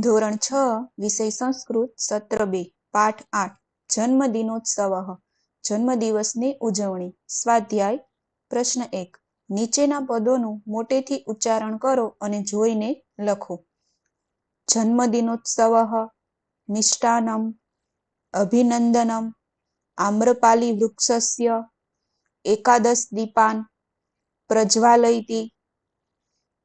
ધોરણ છ, વિષય સંસ્કૃત, સત્ર બે, પાઠ આઠ, જન્મદિનોત્સવ. જન્મદિવસની ઉજવણી. સ્વાધ્યાય. પ્રશ્ન એક. નીચેના પદોનું મોટેથી ઉચ્ચારણ કરો અને જોઈને લખો. જન્મદિનોત્સવ. મિષ્ટાનમ અભિનંદનમ. આમ્રપાલી વૃક્ષસ્ય. એકાદશ દીપાન. પ્રજ્વાલયતી.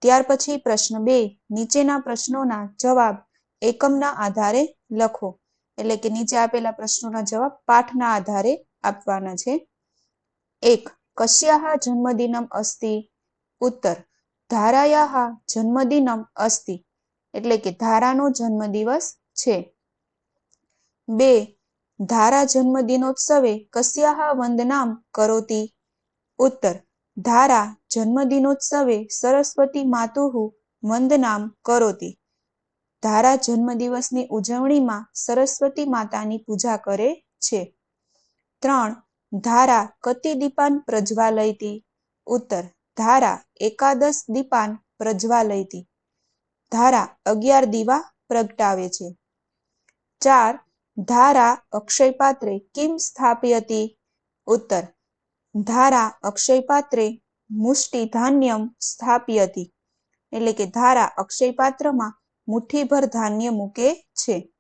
ત્યાર પછી પ્રશ્ન બે, નીચેના પ્રશ્નોના જવાબ એકમના આધારે લખો. એટલે કે નીચે આપેલા પ્રશ્નોના જવાબ પાઠના આધારે આપવાના છે. એક, કસ્યાહ જન્મદિનમ અસ્તિ? ઉત્તર, ધારાયાહ જન્મદિનમ અસ્તિ. એટલે કે ધારાનો જન્મદિવસ છે. બે, ધારા જન્મદિનોત્સવે કસ્યાહ વંદનામ કરોતી? ઉત્તર ધારા જન્મદિનોત્સવે સરસ્વતી માતુહુ વંદનામ કરોતી. ધારા જન્મદિવસની ઉજવણીમાં સરસ્વતી માતાની પૂજા કરે છે. ત્રણ, ધારા કતિ દીપાન પ્રજ્વાલયતી. ઉત્તર, ધારા એકાદશ દીપાન પ્રજ્વાલયતી. ધારા અગિયાર દીવા પ્રગટાવે છે. ચાર, ધારા અક્ષયપાત્રે કિમ સ્થાપ્યતી. ઉત્તર ધારા અક્ષયપાત્રે મુષ્ટિ ધાન્યમ સ્થાપયતી. એટલે કે ધારા અક્ષયપાત્રમાં મુઠ્ઠીભર ધાન્ય મૂકે છે.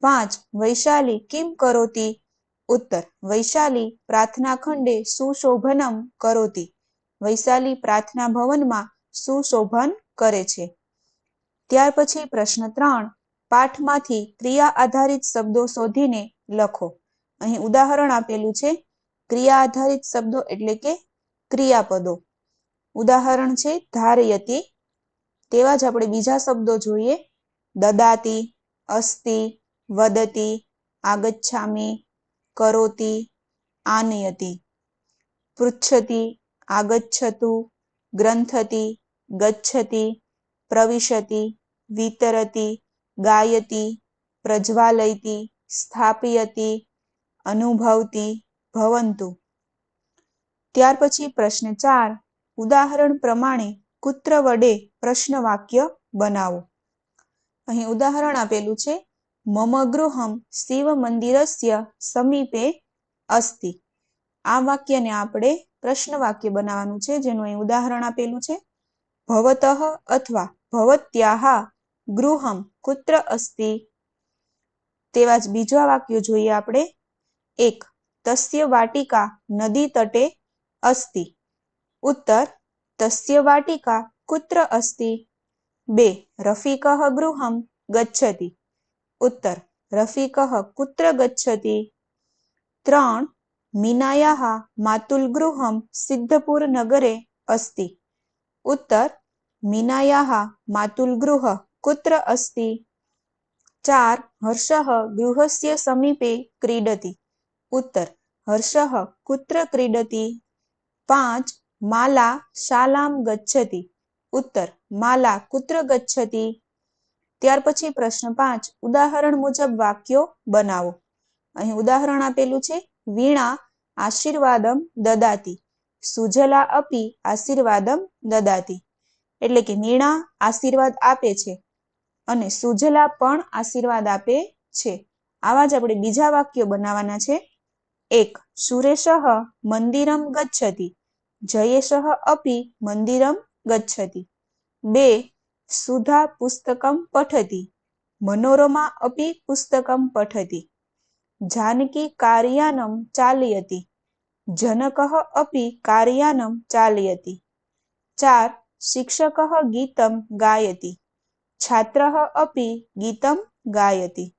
પાંચ, વૈશાલી કિમ કરોતી? ઉત્તર, વૈશાલી પ્રાર્થના ખંડે સુશોભનમ કરોતી. વૈશાલી પ્રાર્થના ભવનમાં સુશોભન કરે છે. ત્યાર પછી પ્રશ્ન ત્રણ, પાઠમાંથી ક્રિયા આધારિત શબ્દો શોધીને લખો. અહીં ઉદાહરણ આપેલું છે ક્રિયા આધારિત શબ્દો એટલે કે ક્રિયાપદો. ઉદાહરણ છે, ધારયતી. તેવા જ આપણે બીજા શબ્દો જોઈએ. દદાતી, અસ્તિ, વદતી, આગચ્છામી, કરોતી, આનયતી. પૃચ્છતી, આગચ્છતુ, ગ્રંથતી, ગચ્છતી, પ્રવિશતી, વિતરતી, ગાયતી, પ્રજ્વાલયતી, સ્થાપયતી, અનુભવતી ભવંતુ. ત્યાર પછી પ્રશ્ન ચાર, ઉદાહરણ પ્રમાણે કૂત્ર વડે પ્રશ્ન વાક્ય બનાવો. અહીં ઉદાહરણ આપેલું છે મમ ગૃહમ શિવ મંદિરસ્ય સમીપે અસ્તિ. આ વાક્યને આપણે પ્રશ્ન વાક્ય બનાવવાનું છે, જેનું અહીં ઉદાહરણ આપેલું છે. ભવતઃ અથવા ભવત્યાહ ગૃહમ કુત્ર અસ્તિ. તેવા જ બીજા વાક્યો જોઈએ આપણે. એક તસ્ય વાટિકા નદી તટે અસ્તિ ઉત્તર તસ્ય વાટિકા કુત્ર અસ્તિ બે રફિકઃ ગૃહમ ગચ્છતિ ઉત્તર રફિકઃ કુત્ર ગચ્છતિ ત્રણ મીનાયાः માતુલ ગૃહમ સિદ્ધપુર નગરે અસ્તિ ઉત્તર મીનાયાः માતુલ ગૃહ કુત્ર અસ્તિ ચાર ઉત્તર. હર્ષઃ, કુત્ર ક્રીડતિ? પાંચ. માલા શાલામ ગચ્છતિ? ઉત્તર. માલા કુત્ર ગચ્છતિ? ત્યાર પછી પ્રશ્ન પાંચ. ઉદાહરણ મુજબ વાક્યો બનાવો. અહીં ઉદાહરણ આપેલું છે, વીણા આશીર્વાદમ દદાતી. સુજલા અપી આશીર્વાદમ દદાતી. એટલે કે વીણા આશીર્વાદ આપે છે અને સુજલા પણ આશીર્વાદ આપે છે. આવા જ આપણે બીજા વાક્યો બનાવવાના છે. એક સુરેશ મંદિરમ ગચ્છતિ, જયેશ અપી મંદિરમ ગચ્છતિ, બે સુધા પુસ્તકમ પઠતી, મનોરમા અપી પુસ્તકમ પઠતી, જાનકી કાર્યાનમ ચાલયતી, જનક અપી કાર્યાનમ ચાલયતી, ચાર શિક્ષક ગીતમ ગાયતી, છાત્ર અપી ગીતમ ગાયતી